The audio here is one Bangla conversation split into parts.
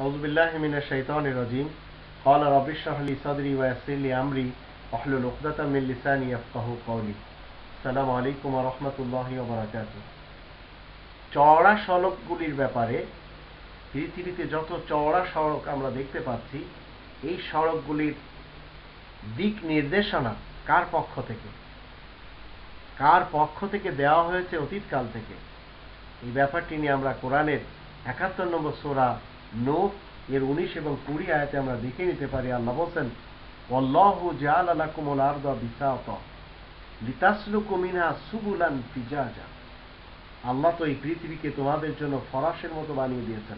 أعوذ بالله من الشيطان الرجيم قال رب اشرح لي صدري ويسر لي أمري واحلل عقدة من لساني يفقه قولي السلام عليكم ورحمة الله وبركاته চওড়া সড়কগুলির ব্যাপারে পৃথিবীতে যত চওড়া সড়ক আমরা দেখতে পাচ্ছি এই সড়কগুলির দিক নির্দেশনা কার পক্ষ থেকে কার পক্ষ থেকে দেওয়া হয়েছে অতীতকাল থেকে এই ব্যাপারটি নিয়ে আমরা কোরআনের একাত্তর নম্বর সোরা নূহ, এর উনিশ এবং কুড়ি আয়াতে আমরা দেখে নিতে পারি, আল্লাহ বলছেন অল্লাহু জাল আলাকুমুল আরদা বিসাত লিতাসলুকু মিনহা সুবুলান ফিজাজা। আল্লাহ তো এই পৃথিবীকে তোমাদের জন্য ফরাসের মতো বানিয়ে দিয়েছেন।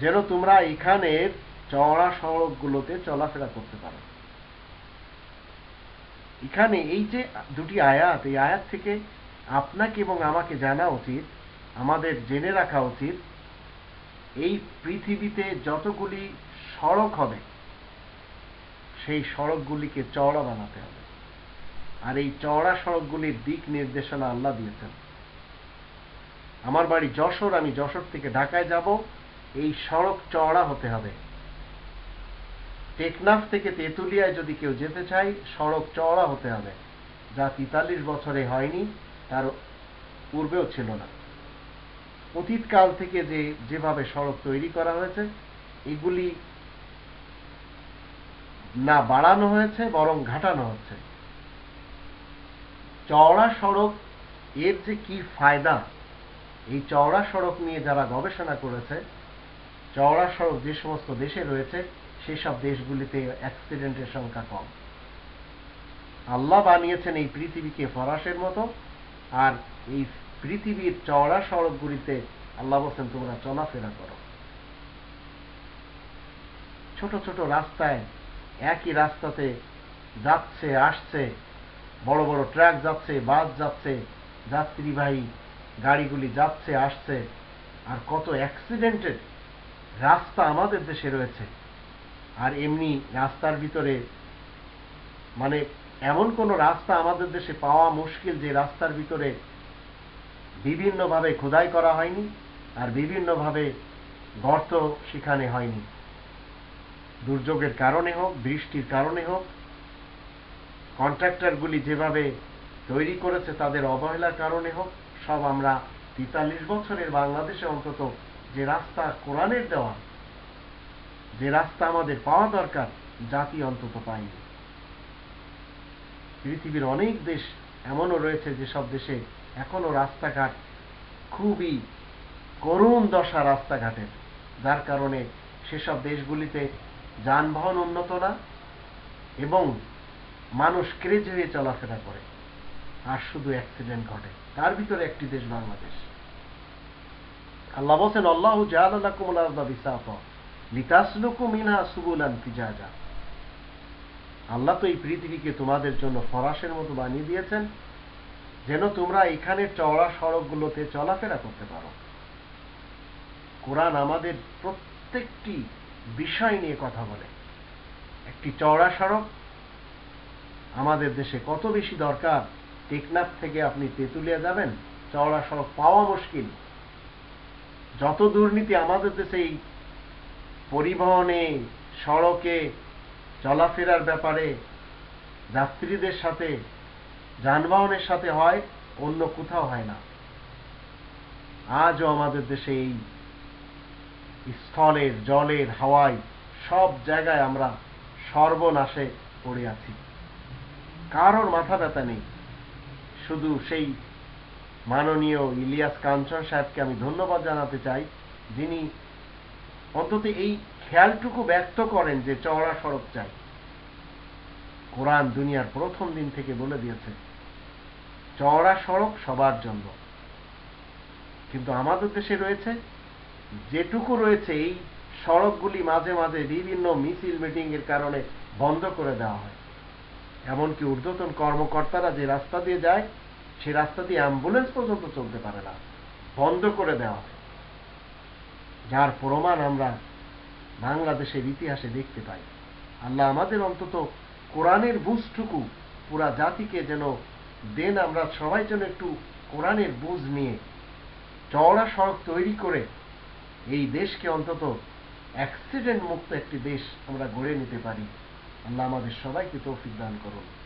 যেন তোমরা এখানের চওড়া সড়কগুলোতে চলাফেরা করতে পারো। এখানে এই যে দুটি আয়াত, এই আয়াত থেকে আপনাকে এবং আমাকে জানা উচিত, আমাদের জেনে রাখা উচিত এই পৃথিবীতে যতগুলি সড়ক হবে, সেই সড়কগুলিকে চওড়া বানাতে হবে। আর এই চওড়া সড়কগুলির দিক নির্দেশনা আল্লাহ দিয়েছেন। আমার বাড়ি যশোর, আমি যশোর থেকে ঢাকায় যাব। এই সড়ক চওড়া হতে হবে। টেকনাফ থেকে তেঁতুলিয়ায় যদি কেউ যেতে চাই সড়ক চওড়া হতে হবে। যা তেতাল্লিশ বছরে হয়নি, তার পূর্বেও ছিল না। অতীতকাল থেকে যে, যেভাবে সড়ক তৈরি করা হয়েছে, এগুলি না বাড়ানো হয়েছে, বরং ঘাটানো হচ্ছে। চওড়া সড়ক এর যে কি ফায়দা, এই চওড়া সড়ক নিয়ে যারা গবেষণা করেছে, চওড়া সড়ক যে সমস্ত দেশে রয়েছে, সেসব দেশগুলিতে অ্যাক্সিডেন্টের সংখ্যা কম। আল্লাহ বানিয়েছেন এই পৃথিবীকে ফরাসের মতো, আর এই পৃথিবীর চওড়া সড়কগুলিতে আল্লাহ বলছেন, তোমরা চলাফেরা করো। ছোট ছোট রাস্তায় একই রাস্তাতে যাচ্ছে, আসছে, বড় বড় ট্রাক যাচ্ছে, বাস যাচ্ছে, যাত্রীবাহী গাড়িগুলি যাচ্ছে, আসছে। আর কত অ্যাক্সিডেন্টের রাস্তা আমাদের দেশে রয়েছে। আর এমনি রাস্তার ভিতরে মানে এমন কোনো রাস্তা আমাদের দেশে পাওয়া মুশকিল যে রাস্তার ভিতরে বিভিন্নভাবে খোদাই করা হয়নি আর বিভিন্নভাবে গর্ত সেখানে হয়নি। দুর্যোগের কারণে হোক, বৃষ্টির কারণে হোক, কন্ট্রাক্টরগুলি যেভাবে তৈরি করেছে তাদের অবহেলার কারণে হোক, সব আমরা তেতাল্লিশ বছরের বাংলাদেশে অন্তত যে রাস্তা কোরআনের দেওয়া, যে রাস্তা আমাদের পাওয়া দরকার, জাতি অন্তত পায়নি। পৃথিবীর অনেক দেশ এমনও রয়েছে যেসব দেশে এখনও রাস্তাঘাট খুবই করুণ দশা রাস্তাঘাটের, যার কারণে সেসব দেশগুলিতে যানবাহন উন্নত না এবং মানুষ ক্রেজ হয়ে চলাফেরা করে। আর শুধু অ্যাক্সিডেন্ট ঘটে। তার ভিতরে একটি দেশ বাংলাদেশ। আল্লাহ বলছেন, আল্লাহ জাহালাকুমুল আরদা বিসাফ লিতাসলুকু মিনহা সুবুলান ফিজাজা। আল্লাহ তো এই পৃথিবীকে তোমাদের জন্য ফরাসের মতো বানিয়ে দিয়েছেন। যেন তোমরা এখানে চওড়া সড়কগুলোতে চলাফেরা করতে পারো। কোরআন আমাদের প্রত্যেকটি বিষয় নিয়ে কথা বলে। একটি চওড়া সড়ক আমাদের দেশে কত বেশি দরকার? টেকনাফ থেকে আপনি তেঁতুলিয়া যাবেন, চওড়া সড়ক পাওয়া মুশকিল। যত দুর্নীতি আমাদের দেশে এই পরিবহনে, সড়কে, চলাফেরার ব্যাপারে যাত্রীদের সাথে যানবাহনের সাথে হয়, অন্য কোথাও হয় না। আজও আমাদের দেশে এই স্থলের, জলের, হাওয়ায় সব জায়গায় আমরা সর্বনাশে পড়ে আছি। কারোর মাথা ব্যথা নেই। শুধু সেই মাননীয় ইলিয়াস কাঞ্চন সাহেবকে আমি ধন্যবাদ জানাতে চাই, যিনি অন্তত এই খেয়ালটুকু ব্যক্ত করেন যে চওড়া সড়ক চাই। কোরআন দুনিয়ার প্রথম দিন থেকে বলে দিয়েছে চওড়া সড়ক সবার জন্য। কিন্তু আমাদের দেশে রয়েছে, যেটুকু রয়েছে, এই সড়কগুলি মাঝে মাঝে বিভিন্ন মিছিল মিটিং এর কারণে বন্ধ করে দেওয়া হয়। এমনকি ঊর্ধ্বতন কর্মকর্তারা যে রাস্তা দিয়ে যায়, সে রাস্তা দিয়ে অ্যাম্বুলেন্স পর্যন্ত চলতে পারে না। বন্ধ করে দেওয়া হয়। যার প্রমাণ আমরা বাংলাদেশের ইতিহাসে দেখতে পাই। আল্লাহ আমাদের অন্তত কোরআনের বুঝটুকু পুরা জাতিকে যেন দেন আমরা সবাই যেন একটু কোরআনের বুঝ নিয়ে চওড়া সড়ক তৈরি করে এই দেশকে অন্তত অ্যাক্সিডেন্ট মুক্ত একটি দেশ আমরা গড়ে নিতে পারি। আল্লাহ আমাদের সবাইকে তৌফিক দান করুন।